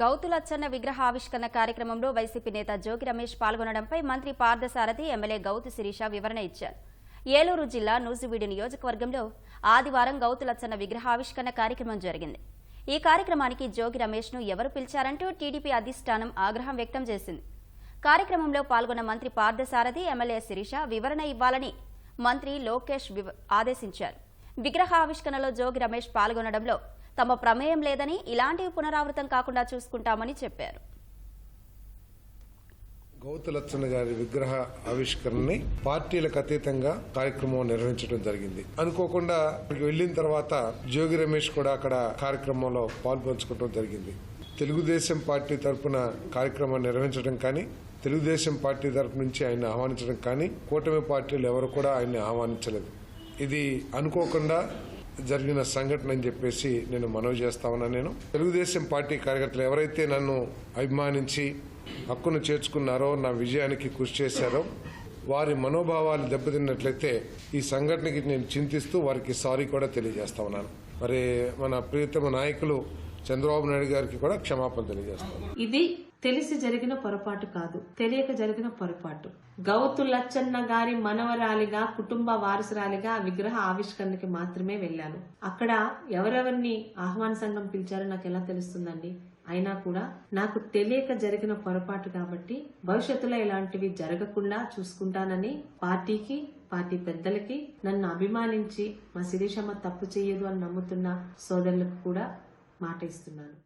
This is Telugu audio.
గౌతులచ్చన్న విగ్రహ ఆవిష్కరణ కార్యక్రమంలో వైసీపీ నేత జోగి రమేష్ పాల్గొనడంపై మంత్రి పార్థసారథి ఎమ్మెల్యే గౌతు శిరీష వివరణ ఇచ్చారు. ఏలూరు జిల్లా నూజివీడి నియోజకవర్గంలో ఆదివారం గౌతులచ్చన్న విగ్రహావిష్కరణ కార్యక్రమం జరిగింది. ఈ కార్యక్రమానికి జోగి రమేష్ను ఎవరు పిలిచారంటూ టీడీపీ అధిష్టానం ఆగ్రహం వ్యక్తం చేసింది. కార్యక్రమంలో పాల్గొన్న మంత్రి పార్థసారథి ఎమ్మెల్యే శిరీష వివరణ ఇవ్వాలని మంత్రి లోకేష్ ఆదేశించారు. విగ్రహావిష్కరణలో జోగి రమేష్ పాల్గొనడంలో తమ ప్రమేయం లేదని ఇలాంటివి పునరావృతం కాకుండా చూసుకుంటామని చెప్పారు. గౌతులచ్చన్న గారి విగ్రహ ఆవిష్కరణని పార్టీలకు అతీతంగా కార్యక్రమం నిర్వహించడం జరిగింది. అనుకోకుండా అక్కడికి వెళ్ళిన తర్వాత జోగి రమేష్ కూడా అక్కడ కార్యక్రమంలో పాల్పంచుకోవడం జరిగింది. తెలుగుదేశం పార్టీ తరపున కార్యక్రమాన్ని నిర్వహించడం కానీ తెలుగుదేశం పార్టీ తరఫు నుంచి ఆయన ఆహ్వానించడం కానీ కూటమి పార్టీలు ఎవరు కూడా ఆయన్ని ఆహ్వానించలేదు. ఇది అనుకోకుండా జరిగిన సంఘటన అని చెప్పేసి నేను మనవి చేస్తా ఉన్నాను నేను. తెలుగుదేశం పార్టీ కార్యకర్తలు ఎవరైతే నన్ను అభిమానించి హక్కును చేర్చుకున్నారో నా విజయానికి కృషి చేశారో వారి మనోభావాలు దెబ్బతిన్నట్లయితే ఈ సంఘటనకి నేను చింతిస్తూ వారికి సారీ కూడా తెలియజేస్తా ఉన్నాను. మరి మన ప్రియతమ నాయకులు చంద్రబాబు నాయుడు గారికి కూడా క్షమాపణ తెలియజేస్తాను ఇది తెలిసి జరిగిన పొరపాటు కాదు. తెలియక జరిగిన పొరపాటు. గౌతు లచ్చన్న గారి మనవరాలిగా కుటుంబ వారసురాలిగా విగ్రహ ఆవిష్కరణకి మాత్రమే వెళ్ళాను. అక్కడ ఎవరెవరిని ఆహ్వాన సంఘం పిలిచారో నాకు ఎలా తెలుస్తుందండి? అయినా కూడా నాకు తెలియక జరిగిన పొరపాటు కాబట్టి భవిష్యత్తులో ఇలాంటివి జరగకుండా చూసుకుంటానని పార్టీకి పార్టీ పెద్దలకి నన్ను అభిమానించి మా శిరీషమ్మ తప్పు చేయదు అని నమ్ముతున్న సోదరులకు కూడా మాట ఇస్తున్నాను.